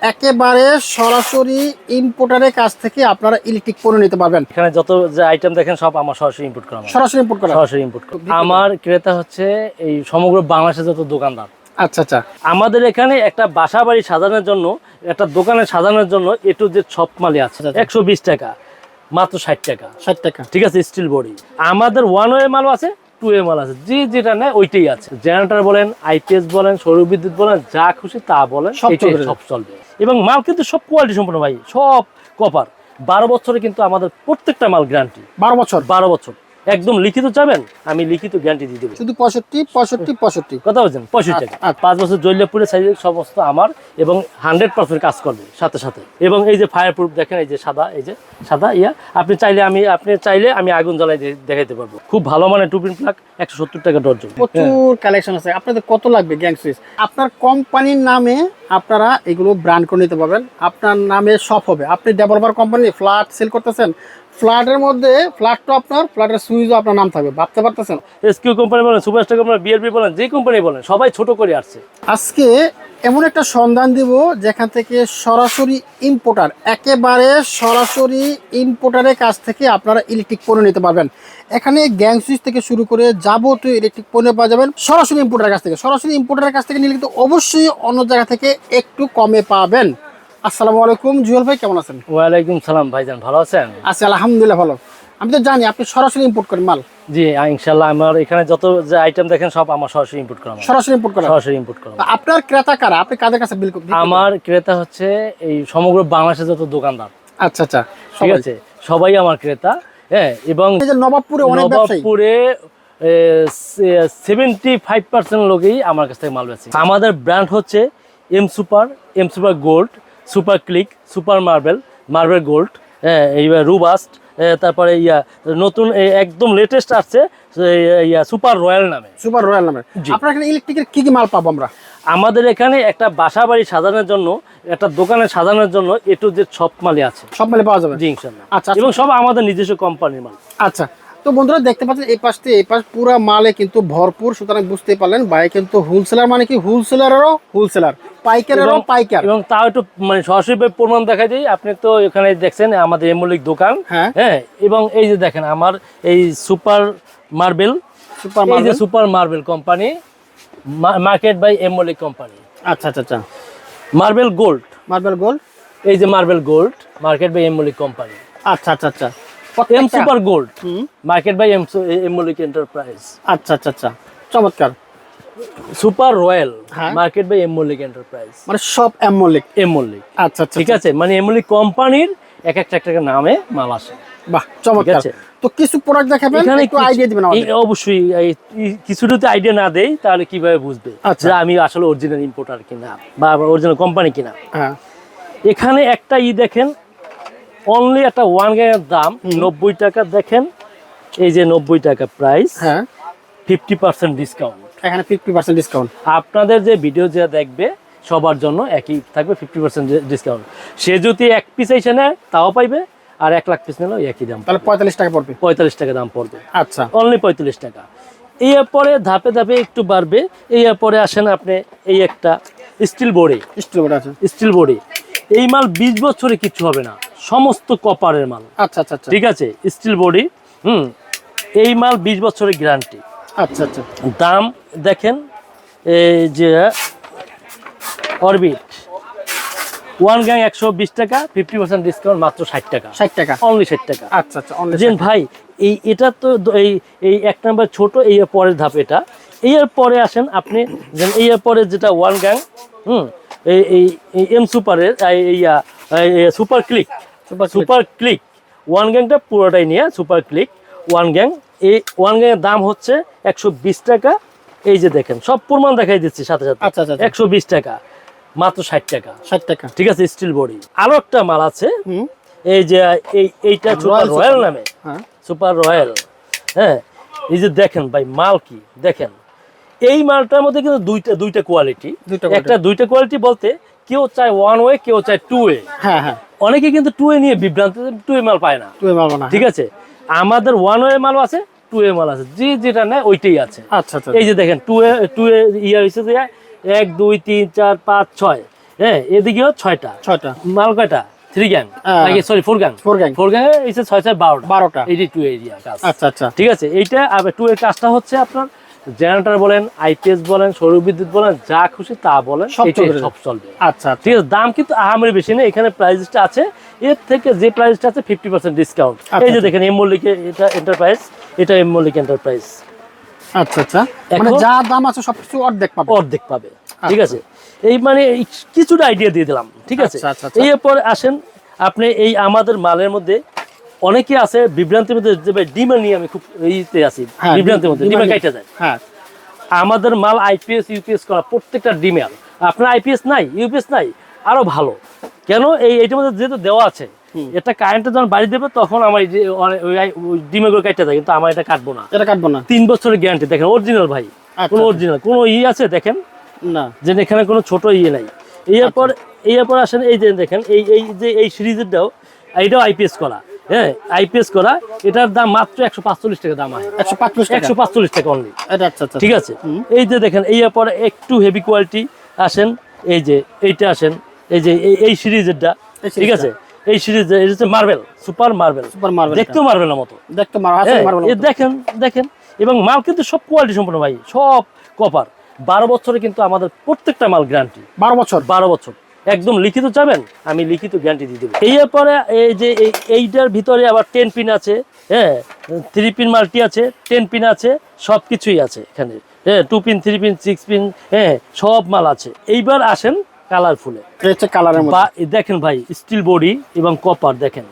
একেবারে সরাসরি ইম্পোর্টারের কাছ থেকে আপনারা ইলেকট্রিক পণ্য নিতে পারবেন। এখানে যত যে আইটেম দেখেন সব আমার সরাসরি ইম্পোর্ট করা। সরাসরি ইম্পোর্ট করা সরাসরি ইম্পোর্ট করা আমার ক্রেতা হচ্ছে এই সমগ্র বাংলাদেশের যত দোকানদার। আচ্ছা আচ্ছা। আমাদের এখানে একটা বাসা বাড়ি সাজানোর জন্য একটা দোকানে সাজানোর জন্য এটু যে সব মালই আছে। আচ্ছা। একশো বিশ টাকা মাত্র ষাট টাকা। ষাট টাকা। ঠিক আছে স্টিল বডি। আমাদের ওয়ান ওয়ে মাল আছে টু এ মাল আছে। যে যেটা নেয় ওইটাই আছে। জেনারেটর বলেন আইপিএস বলেন সৌরবিদ্যুৎ বলেন যা খুশি তা বলেন সব চলবে। সব চলবে। এবং মাল কিন্তু সব কোয়ালিটি সম্পূর্ণ ভাই সব কপার বারো বছরে কিন্তু আমাদের প্রত্যেকটা মাল গ্যারান্টি বারো বছর। বারো বছর। একদম লিখিত চাবেন আমি লিখিত গ্যারান্টি দিয়ে দেবো। শুধু পঁয়ষট্টি পঁয়ষট্টি পঁয়ষট্টি। কথা বলছেন? পঁয়ষট্টি টাকা। আচ্ছা। পাঁচ বছর জৈল্যপুরের সাইজের সমস্ত আমার এবং হান্ড্রেড পার্সেন্ট কাজ করবে সাথে সাথে। এবং এই যে ফায়ার প্রুফ দেখেন এই যে সাদা এই যে সাদা ইয়া আপনি চাইলে আমি আপনি চাইলে আমি আগুন জ্বালাই দিয়ে দেখাইতে পারব। খুব ভালো মানে টুপিন প্লাক একশো সত্তর টাকা ডর্জন। প্রচুর কালেকশন আছে। আপনাদের কত লাগবে গ্যাং সুইচ আপনার কোম্পানির নামে আপনারা এগুলো ব্র্যান্ড করে নিতে পারবেন। আপনার নামে সব হবে। আপনি ডেভেলপার কোম্পানি ফ্ল্যাট সেল করতেছেন ফ্ল্যাটের মধ্যে ফ্ল্যাট তো আপনার ফ্ল্যাটের সুইচও আপনার নাম থাকবে ভাবতে পারতেছেন? এসকিউ কোম্পানি বলেন সুপারস্টার কোম্পানি বিএলপি বলেন যে কোম্পানি বলেন সবাই ছোট করে আসছে। আজকে এমন একটা সন্ধান দিব যেখান থেকে সরাসরি ইম্পোর্টার একেবারে সরাসরি ইম্পোর্টারের কাছ থেকে আপনারা ইলেকট্রিক পণ্য নিতে পারবেন। এখানে গ্যাং সুইচ থেকে শুরু করে যাবতীয় ইলেকট্রিক পণ্য পাওয়া যাবেন সরাসরি ইম্পোর্টারের কাছ থেকে। সরাসরি ইম্পোর্টারের কাছ থেকে নিলে কিন্তু অবশ্যই অন্য জায়গা থেকে একটু কমে পাবেন। আসসালামু আলাইকুম জুয়েল ভাই কেমন আছেন? ওয়ালাইকুম সালাম ভাইজান ভালো আছেন? আচ্ছা আলহামদুলিল্লাহ ভালো। আমি তো জানি আপনি সরাসরি ইম্পোর্ট করেন মাল। জি আমার এখানে যত যে আইটেম দেখেন সব আমার সরাসরি ইম্পোর্ট করা সরাসরি ইম্পোর্ট করেন সরাসরি ইম্পোর্ট করা আপনার ক্রেতা কারা? আপনি কাদের কাছে বিল করেন? আমার ক্রেতা হচ্ছে এই সমগ্র বাংলাদেশের যত দোকানদার। আচ্ছা আচ্ছা। ঠিক সবাই। আছে? সবাই আমার ক্রেতা হ্যাঁ এবং নবাবপুরে অনেক নবাবপুরে সেভেন্টি ফাইভ পার্সেন্ট লোকেই আমার কাছ থেকে মাল বেচে। আমাদের ব্র্যান্ড হচ্ছে M super M super gold super click super marble marble gold হ্যাঁ এইবার রুবাস্ট তারপরে ইয়া নতুন এই একদম লেটেস্ট আসছে ইয়া সুপার রয়্যাল নামে। সুপার রয়্যাল নামে। আপনার এখানে ইলেকট্রিকের কি কি মাল পাবো আমরা? আমাদের এখানে একটা বাসা বাড়ি সাজানোর জন্য একটা দোকানে সাজানোর জন্য এটু যে সব মালই আছে। সব মালে পাওয়া যাবে? জি ইনশাল্লাহ। আচ্ছা এবং সব আমাদের নিজস্ব কোম্পানির মাল। আচ্ছা তো বন্ধুরা দেখতে পাচ্ছেন এই পাশ থেকে এই পাশ পুরো মালে কিন্তু ভরপুর সুতরাং বুঝতে পারলেন ভাই কিন্তু হোলসেলার মানে কি? হোলসেলারেরও হোলসেলার পাইকারেরও পাইকার। এবং তাও একটু মানে সরাসরি প্রমাণ দেখা দিই। আপনি তো এখানে দেখছেন আমাদের এমলিক দোকান। হ্যাঁ। হ্যাঁ এবং এই যে দেখেন আমার এই সুপার মার্বেল। সুপার এই যে super marble company market by এমলিক company. আচ্ছা আচ্ছা আচ্ছা। Marble gold. Marble gold? এই যে মার্বেল গোল্ড মার্কেট বাই এমলিক কোম্পানি। আচ্ছা আচ্ছা আচ্ছা। M super gold market by M এমলিক enterprise আচ্ছা আচ্ছা আচ্ছা। চমৎকার। Super royal. মার্কেট বাই এমলিক এন্টারপ্রাইজ মানে সব এমলিক এমলিক আচ্ছা আচ্ছা ঠিক আছে? মানে এমলিক কোম্পানির এক একটা একটা নামে মাল আসে। বাহ চমৎকার। তো কিছু প্রোডাক্ট দেখাবেন এখানে একটু আইডিয়া দিবেন আমাদের। অবশ্যই এই কিছু যদি আইডিয়া না দেই তাহলে কীভাবে বুঝবে? আচ্ছা। যে আমি আসলে অরিজিনাল ইম্পোর্টার কিনা বা অরিজিনাল কোম্পানি কিনা। হ্যাঁ। এখানে একটা ই দেখেন অনলি একটা ওয়ান গ্যানের দাম নব্বই টাকা। দেখেন এই যে নব্বই টাকা প্রাইস হ্যাঁ। ফিফটি পার্সেন্ট ডিসকাউন্ট এখানে ফিফটি পার্সেন্ট ডিসকাউন্ট আপনাদের যে ভিডিও যে দেখবে সবার জন্য একই থাকবে ফিফটি পার্সেন্ট ডিসকাউন্ট সে যদি এক পিস এসে নেয় তাও পাইবে আর এক লাখ পিস নিলেও একই দাম তাহলে পঁয়তাল্লিশ টাকা পড়বে। পঁয়তাল্লিশ টাকা দাম পড়বে। আচ্ছা। অনলি পঁয়তাল্লিশ টাকা। এর পরে ধাপে ধাপে একটু বাড়বে। এর পরে আসেন আপনি এই একটা স্টিল বডি স্টিল বোর্ড আছে। স্টিল বডি এই মাল বিশ বছরে কিচ্ছু হবে না। সমস্ত কপারের মাল। আচ্ছা আচ্ছা আচ্ছা। ঠিক আছে? স্টিল বডি হুম? এই মাল বিশ বছরের গ্যারান্টি আচ্ছা আচ্ছা। দাম দেখেন এই যে অরবিট ওয়ান গ্যাং একশো বিশ টাকা ফিফটি পার্সেন্ট ডিসকাউন্ট মাত্র ষাট টাকা। ষাট টাকা। অনলি ষাট টাকা। আচ্ছা আচ্ছা জেন ভাই এই এটা তো এই এই এক নাম্বার ছোট এই পরের ধাপ এটা। এই এর পরে আসেন আপনি যেন এই এর পরে যেটা ওয়ান গ্যাং হুম? এই এই এম সুপারের এই super click super click one গ্যাংটা পুরোটাই নিয়ে সুপার ক্লিক ওয়ান গ্যাং এই ওয়ান গ্যাংয়ের দাম হচ্ছে একশো বিশ টাকা। এই যে দেখেন সব প্রমাণ দেখাই দিচ্ছি সাথে সাথে। আচ্ছা আচ্ছা আচ্ছা। একশো টাকা মাত্র ষাট টাকা। ষাট টাকা। ঠিক আছে স্টিল বডি আরও একটা মাল আছে। এই যে এই এইটা সুপার রয়্যাল নামে। হ্যাঁ। সুপার রয়্যাল হ্যাঁ এই যে দেখেন ভাই মাল কি? দেখেন এই মালটার মধ্যে কিন্তু দুইটা দুইটা কোয়ালিটি দুইটা একটা দুইটা কোয়ালিটি বলতে কেউ চায় ওয়ান ওয়ে কেউ চায় টু ওয়ে হ্যাঁ হ্যাঁ। অনেকে কিন্তু টু এ নিয়ে বিভ্রান্ত টু এ মাল পায় না। তুই মারবো না ঠিক আছে? আমাদের ওয়ান ওয়ে মাল আছে টু এ মাল আছে যে যেটা নেয় ওইটাই আছে। আচ্ছা আচ্ছা এই যে দেখেন টু এ টু এ ইয়ে হয়েছে যে এক দুই তিন চার পাঁচ ছয় হ্যাঁ? এদিকেও ছয়টা। ছয়টা। মাল কয়টা? থ্রি গ্যাং হ্যাঁ। নাকি sorry four gang four gang four gang এসে ছয় ছয় বারোটা। বারোটা। এইটি টু এরিয়া কাজ। আচ্ছা আচ্ছা। ঠিক আছে? এইটা টু এর কাজটা হচ্ছে আপনার জেনারেটর বলেন আইপিএস বলেন সৌর বিদ্যুৎ বলেন যা খুশি তা বলেন সব চলবে। সব চলবে। আচ্ছা আচ্ছা। ঠিক আছে দাম কিন্তু আহামরি বেশি নেই এখানে প্রাইসটা আছে। এর থেকে যে প্রাইসটা আছে ফিফটি পার্সেন্ট ডিসকাউন্ট আচ্ছা, এই যে আচ্ছা। দেখেন এম মল্লিকে এটা এন্টারপ্রাইজ এটা এম মল্লিক এন্টারপ্রাইজ আচ্ছা আচ্ছা। মানে যা দাম আছে সবকিছু অর্ধেক পাবো। অর্ধেক পাবে। ঠিক আছে? এই মানে কিছুটা আইডিয়া দিয়ে দিলাম। ঠিক আছে? আচ্ছা, আচ্ছা, আচ্ছা। এরপর আসেন আপনি এই আমাদের মালের মধ্যে অনেকে আছে বিভ্রান্তির মধ্যে যে ভাই ডিমা নিয়ে আমি খুব ইতে আছি হ্যাঁ, বিভ্রান্তির মধ্যে ডিমা ডিমা কাইটা যায়। হ্যাঁ। আমাদের মাল আইপিএস ইউপিএস করা প্রত্যেকটা ডিমেল আপনার আইপিএস নাই ইউপিএস নাই আরও ভালো। কেন? এই এটার মধ্যে যেহেতু দেওয়া আছে এটা কারেন্টে যখন বাড়ি দেবে তখন আমার ডিমেগুলো কাটতে যায় কিন্তু আমার এটা কাটবো না। এটা কাটবো না। তিন বছরের গ্যারান্টি দেখেন অরিজিনাল ভাই। আচ্ছা, কোনো আচ্ছা। অরিজিনাল কোনো ই আছে দেখেন? না। যে এখানে কোনো ছোট ইয়ে নাই। এরপর এরপর আসেন এই যে দেখেন এই এই যে এই সিরিজেরটাও এইটাও আইপিএস করা। হ্যাঁ আইপিএস করা এটার দাম মাত্র একশো পাঁচচল্লিশ টাকা দাম আছে একশো পাঁচচল্লিশ টাকা? অনলি আচ্ছা আচ্ছা ঠিক আছে? এই যে দেখেন এই পরে একটু হেভি কোয়ালিটি আসেন এই যে এইটা আসেন এই যে এই- সিরিজেরটা ঠিক আছে? এই সিরিজ এটা হচ্ছে marble super marble super marble দেখতেও মার্বেলের মতো। দেখতে হ্যাঁ, দেখেন দেখেন এবং মাল কিন্তু সব কোয়ালিটি সম্পূর্ণ ভাই সব কপার বারো বছরে কিন্তু আমাদের প্রত্যেকটা মাল গ্যারান্টি বারো বছর? বারো বছর। একদম লিখিত চাবেন আমি লিখিত গ্যারান্টি দিয়ে দেবো। এই পরে এই যে এইটার ভিতরে আবার টেন পিন আছে হ্যাঁ থ্রি পিন মাল্টি আছে টেন পিন আছে সব কিছুই আছে এখানে হ্যাঁ two pin three pin six pin হ্যাঁ সব মাল আছে। এইবার আসেন কালারফুলে এটা কালারের বা দেখেন ভাই স্টিল বডি এবং কপার দেখেন।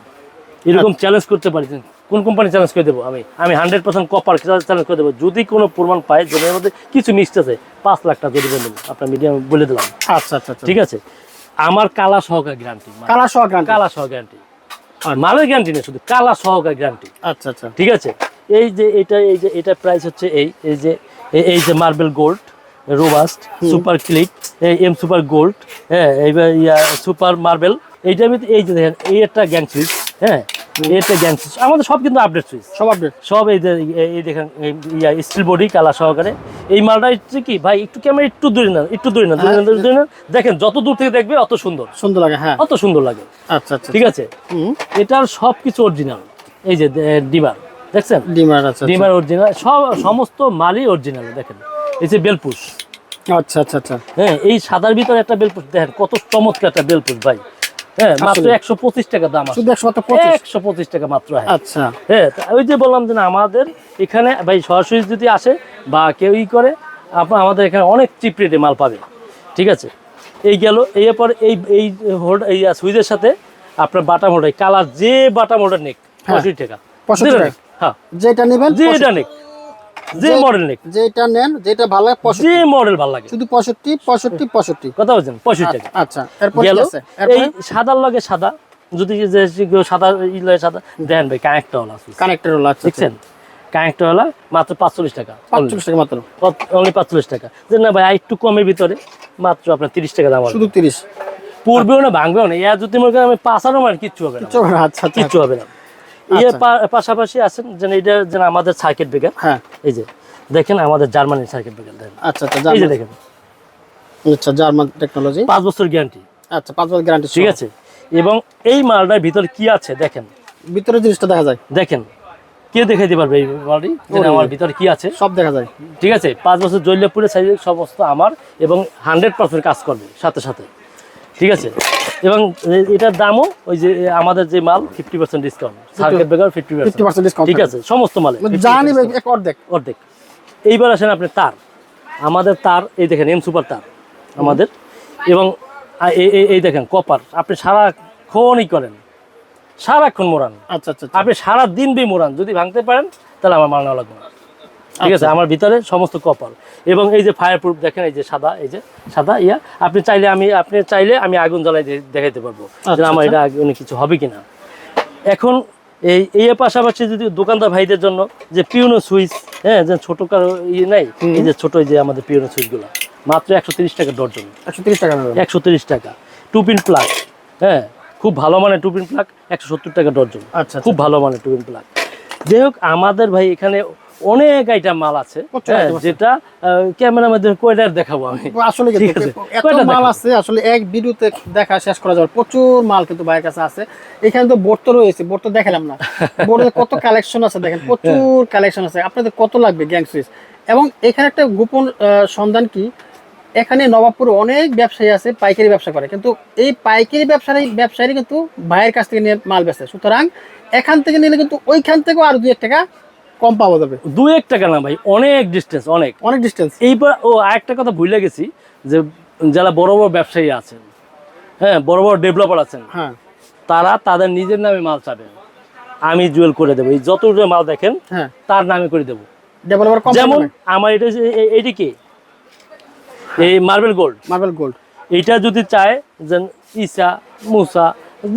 এরকম। চ্যালেঞ্জ করতে পারি কোন কোম্পানি চ্যালেঞ্জ করে দেবো আমি? আমি হান্ড্রেড পার্সেন্ট কপার চ্যালেঞ্জ করে দেবো। যদি কোনো প্রমাণ পাই যে এর মধ্যে কিছু মিক্সড আছে পাঁচ লাখ টাকা যদি দেবো আপনার মিডিয়াম বলে দিলাম। আচ্ছা আচ্ছা আচ্ছা। ঠিক আছে? আমার কালা সহকার গ্যারান্টি কালা সহকার কালা সহ গ্যারান্টি আর মালের গ্যারান্টি নেই শুধু কালা সহকার গ্যারান্টি আচ্ছা আচ্ছা। ঠিক আছে? এই যে এটা এই যে এটা প্রাইস হচ্ছে এই এই যে এই- যে marble gold robust super click M super gold হ্যাঁ এইবার ইয়া সুপার মার্বেল এইটা আমি এই যে দেখেন এই একটা গ্যাং সুইচ হ্যাঁ এই একটা আমাদের সব কিন্তু আপডেট সুইচ সব আপডেট সব এই যে এই- দেখেন ইয়া স্টিল বডি কালা সহকারে। এই মালটা হচ্ছে কি ভাই একটু ক্যামেরা একটু দূরে না একটু দূরে না দূরে না, না দেখেন যত দূর থেকে দেখবে অত সুন্দর। সুন্দর লাগে হ্যাঁ। অত সুন্দর লাগে। আচ্ছা আচ্ছা ঠিক আছে? হুম। এটার সব কিছু অরিজিনাল এই যে ডিমার। দেখছেন? ডিমার আচ্ছা আচ্ছা। ডিমার অরিজিনাল সব সমস্ত মালই অরিজিনাল দেখেন। এই যে বেলপুষ আচ্ছা আচ্ছা আচ্ছা। হ্যাঁ এই সাদার ভিতরে একটা বেলপুষ দেখেন কত চমৎকার একটা বেলপুষ ভাই। হ্যাঁ মাত্র একশো পঁচিশ টাকা দাম আছে শুধু একশো পঁচিশ? টাকা মাত্র হ্যাঁ। আচ্ছা। হ্যাঁ ওই যে বললাম যে না, আমাদের এখানে ভাই সরাসরি যদি আসে বা কেউ ই করে আপনার আমাদের এখানে অনেক চিপ রেটে মাল পাবে। ঠিক আছে? এই গেল এরপর এই এই হোল্ড এই সুইচের সাথে আপনার বাটাম হোল্ডার কালার যে বাটাম হোল্ডার নেক পঁয়ষট্টি টাকা। 65 যেটা টাকা। হ্যাঁ। যেটা নেবেন যে এটা নেক। যে মডেল নেক। যেটা নেন যেটা ভালো লাগে যে মডেল ভালো লাগে। শুধু পঁয়ষট্টি পঁয়ষট্টি পঁয়ষট্টি। কথা বলছেন পঁয়ষট্টি টাকা। আচ্ছা এরপর কি আছে? এই সাদার লগে সাদা। যদি যে সাদা ই লগে সাদা দেন ভাই কানেক্টর হলা কানেক্টর হলো আচ্ছা। দেখছেন? কানেক্টর হলা মাত্র পাঁচচল্লিশ টাকা। পাঁচচল্লিশ টাকা মাত্র। অনলি পাঁচচল্লিশ টাকা। যে না ভাই একটু কমের ভিতরে মাত্র আপনার তিরিশ টাকা দাম শুধু তিরিশ? পূর্বেও না ভাঙবেও না। ইয়া যদি মনে করেন আমি পাঁচারও মানে কিচ্ছু হবে না আচ্ছা আচ্ছা। কিচ্ছু হবে না। ইয়ে পাশাপাশি আছেন যেন এটা যেন আমাদের সার্কিট ব্রেকার হ্যাঁ। এই যে দেখেন আমাদের জার্মানির সার্কিট ব্রেকার দেখেন। আচ্ছা আচ্ছা এই যে দেখেন। আচ্ছা জার্মান টেকনোলজি পাঁচ বছর গ্যারান্টি আচ্ছা পাঁচ বছর গ্যারান্টি ঠিক আছে? এবং এই মালটার ভিতরে কি আছে দেখেন? ভিতরে জিনিসটা দেখা যায়। দেখেন কে দেখাইতে পারবে এই মালটি? আমার ভিতরে কি আছে? সব দেখা যায়। ঠিক আছে? পাঁচ বছর জৈল্যপুরের সাইজে সমস্ত আমার এবং হান্ড্রেড পার্সেন্ট কাজ করবে সাথে সাথে। ঠিক আছে? এবং এটার দামও ওই যে আমাদের যে মাল fifty percent discount circuit breaker fifty percent discount ঠিক আছে সমস্ত মালে। নিবে এক অর্ধেক। অর্ধেক। এইবার আসেন আপনি তার। আমাদের তার এই দেখেন এম সুপার তার আমাদের। এবং এই- দেখেন কপার আপনি সারাক্ষণই করেন। সারাক্ষণ মোড়ান। আচ্ছা আচ্ছা আচ্ছা। আপনি সারা দিন বি মোড়ান। যদি ভাঙতে পারেন তাহলে আমার মাল নেওয়া লাগবে না। ঠিক আছে? আচ্ছা। আমার ভিতরে সমস্ত কপাল। এবং এই যে ফায়ার প্রুফ দেখেন এই যে সাদা এই যে সাদা ইয়া আপনি চাইলে আমি আপনি চাইলে আমি আগুন জ্বালাই দে- দেখাইতে পারব আচ্ছা, আমার আচ্ছা। এটা আগুনে কিছু হবে কিনা। এখন এই এই পাশাপাশি যদি দোকানদার ভাইদের জন্য যে পিওনো সুইচ হ্যাঁ যে ছোট কারও ইয়ে নাই এই যে ছোট যে আমাদের পিওনো সুইচগুলো মাত্র একশো তিরিশ টাকা ডর্জন একশো তিরিশ টাকা একশো তিরিশ টাকা। টু পিন প্লাগ হ্যাঁ খুব ভালো মানের টু পিন প্লাগ একশো সত্তর টাকা ডর্জন আচ্ছা। খুব ভালো মানের টু পিন প্লাগ। যাই হোক আমাদের ভাই এখানে অনেক আইটেম মাল আছে। হ্যাঁ। যেটা ক্যামেরার মধ্যে কয়টার দেখাবো আমি? আসলে। এত মাল আছে আসলে এক ভিডিওতে দেখা শেষ করা যাবে। প্রচুর মাল কিন্তু ভাইয়ের কাছে আছে। এখানে তো বোর্ড তো রয়েছে বোর্ড তো দেখালাম না। বোর্ডে কত কালেকশন আছে দেখেন প্রচুর কালেকশন আছে। আপনাদের কত লাগবে গ্যাং সুইচ এবং এখানে একটা গোপন সন্ধান কি? এখানে নবাবপুরে অনেক ব্যবসায়ী আছে পাইকারি ব্যবসা করে। কিন্তু এই পাইকারি ব্যবসায়ী ব্যবসায়ী কিন্তু ভাইয়ের কাছ থেকে নিয়ে মাল বেচে। সুতরাং এখান থেকে নিলে কিন্তু ওইখান থেকেও আরও দুই এক টাকা কম পাওয়া যাবে। দু এক টাকা না ভাই? অনেক ডিস্টেন্স অনেক। অনেক ডিস্টেন্স এইবার ও আরেকটা কথা ভুলে গেছি যে যারা বড় বড় ব্যবসায়ী আছেন হ্যাঁ বড় বড় ডেভেলপার আছেন হ্যাঁ। তারা তাদের নিজের নামে মাল চাবেন আমি জুয়েল করে দেবো। এই যত মাল দেখেন হ্যাঁ। তার নামে করে দেবো। যেমন আমার এটা এইটি কি? এই মার্বেল গোল্ড মার্বেল গোল্ড এইটা যদি চায় যে ইসা মুসা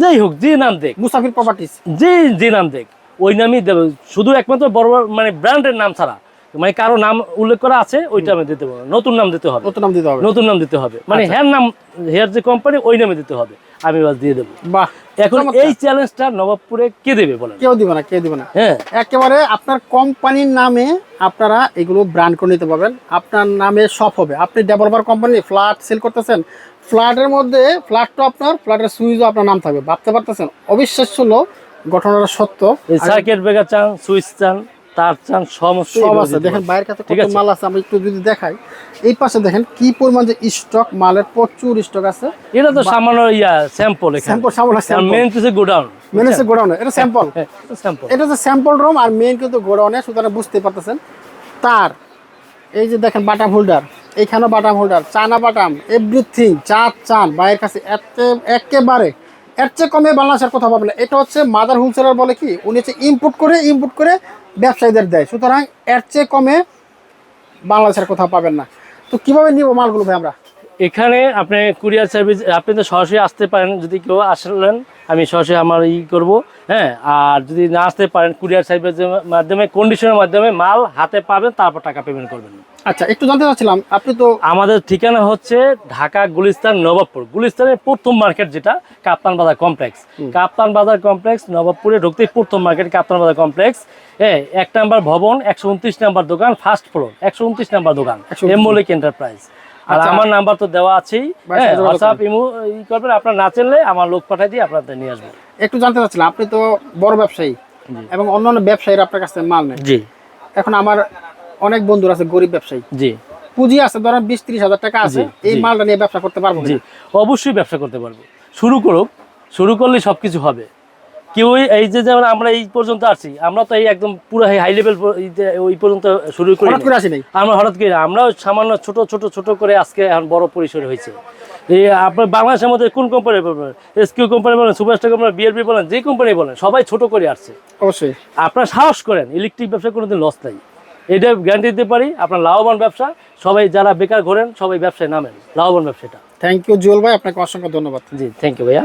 যাই হোক যে নাম দেখ। মুসাফির প্রপার্টিস যে যে নাম দেখ। ওই নামই দেবে। শুধু একমাত্র বড় মানে ব্র্যান্ডের নাম ছাড়া। মানে কারও নাম উল্লেখ করা আছে ওইটা আমি দিতে পারব। নতুন নাম দিতে হবে। নতুন নাম দিতে হবে। নতুন নাম দিতে হবে। মানে আচ্ছা। হেয়ার নাম হেয়ার যে কোম্পানি ওই নামে দিতে হবে। আমি বাস দিয়ে দেবো। বাহ এখন। এই চ্যালেঞ্জটা নবাবপুরে কে দেবে বলেন? কেউ দিবে না কেউ দিবে না। হ্যাঁ। একেবারে আপনার কোম্পানির নামে আপনারা এগুলো ব্র্যান্ড করে নিতে পারবেন। আপনার নামে সব হবে। আপনি ডেভেলপার কোম্পানি ফ্ল্যাট সেল করতেছেন। ফ্ল্যাটের মধ্যে ফ্ল্যাট তো আপনার ফ্ল্যাটের সুইচও আপনার নাম থাকবে। ভাবতে পারতেছেন? অবিশ্বাস্য হলো ঘটনাটা সত্য। এই সার্কিট ব্রেকার চান সুইচ চান তার চান সমস্ত সব আছে। দেখেন। বাইরের কাছে কত মাল আছে আমি একটু যদি দেখাই। এই পাশে দেখেন কি পরিমাণ যে স্টক মালের প্রচুর স্টক আছে। এটা তো সামান্য ইয়া স্যাম্পল এখানে। স্যাম্পল সামনে স্যাম্পল মেন কিছু গোডাউন মেন হচ্ছে গোডাউনে এটা স্যাম্পল স্যাম্পল এটা হচ্ছে স্যাম্পল রুম আর মেইন কিন্তু গোডাউনে সুতরাং বুঝতে পারতেছেন। তার এই যে দেখেন বাটাম হোল্ডার এইখানেও বাটাম হোল্ডার চানা বাটাম এভরিথিং চা চান বাইরের কাছে এত- একেবারে এর চেয়ে কমে বাংলাদেশের কথা পাবেন না। এটা হচ্ছে মাদার হোলসেলার বলে কি? উনি হচ্ছে ইম্পোর্ট করে ইম্পোর্ট করে ব্যবসায়ীদের দেয়। সুতরাং এর চেয়ে কমে বাংলাদেশের কথা পাবেন না। তো কীভাবে নিব মালগুলো ভাই আমরা? এখানে আপনি কুরিয়ার সার্ভিস আপনি তো সরাসরি আসতে পারেন যদি কেউ আসলেন আমি সরাসরি আমার ই করব হ্যাঁ? আর যদি না আসতে পারেন কুরিয়ার সার্ভিসের মাধ্যমে কন্ডিশনের মাধ্যমে মাল হাতে পাবেন তারপর টাকা পেমেন্ট করবেন। আচ্ছা একটু জানতে চাচ্ছিলাম আপনি তো আমাদের ঠিকানা হচ্ছে ঢাকা গুলিস্তান নবাবপুর। গুলিস্তানের প্রথম মার্কেট যেটা কাপ্তান বাজার কমপ্লেক্স। কাপ্তান বাজার কমপ্লেক্স নবাবপুরে ঢুকতেই প্রথম মার্কেট কাপ্তান বাজার কমপ্লেক্স। হ্যাঁ এক নাম্বার ভবন একশো উনত্রিশ নাম্বার দোকান ফার্স্ট ফ্লোর একশো উনত্রিশ নাম্বার দোকান 129 এমোলিক এন্টারপ্রাইজ আর আচ্ছা। আমার নাম্বার তো দেওয়া আছেই। হ্যাঁ হোয়াটসঅ্যাপ ইমো ই করবেন আপনার না চিনলে আমার লোক পাঠাই দিয়ে আপনাদের নিয়ে আসব। একটু জানতে চাচ্ছিলাম আপনি তো বড় ব্যবসায়ী। এবং অন্যান্য ব্যবসায়ীরা আপনার কাছে মাল নেয়। জি। এখন আমার অনেক বন্ধুরা আছে গরিব ব্যবসায়ী। জি। পুঁজি আছে ধরেন বিশ ত্রিশ হাজার টাকা আছে এই মালটা নিয়ে ব্যবসা করতে পারব জি অবশ্যই ব্যবসা করতে পারব। শুরু করুক শুরু করলে সব কিছু হবে। কেউ এই যে যেমন আমরা এই পর্যন্ত আসছি আমরা তো এই একদম পুরো হাই লেভেল ওই পর্যন্ত শুরু করি আমরা হঠাৎ করে আমরাও সামান্য ছোট ছোট ছোট করে আজকে এখন বড় পরিসরে হয়েছে। এই আপনার বাংলাদেশের মধ্যে কোন কোম্পানি বলবেন এসকিউ কোম্পানি বলেন সুপারস্টার কোম্পানি বিএলপি বলেন যে কোম্পানি বলেন সবাই ছোট করে আসছে। অবশ্যই। আপনার সাহস করেন ইলেকট্রিক ব্যবসা কোনোদিন লস নাই। এটা গ্যারান্টি দিতে পারি আপনার লাভবান ব্যবসা সবাই যারা বেকার ঘোরেন সবাই ব্যবসায় নামেন লাভবান ব্যবসাটা। থ্যাংক ইউ জুয়েল ভাই আপনাকে অসংখ্য ধন্যবাদ। জি থ্যাংক ইউ ভাইয়া।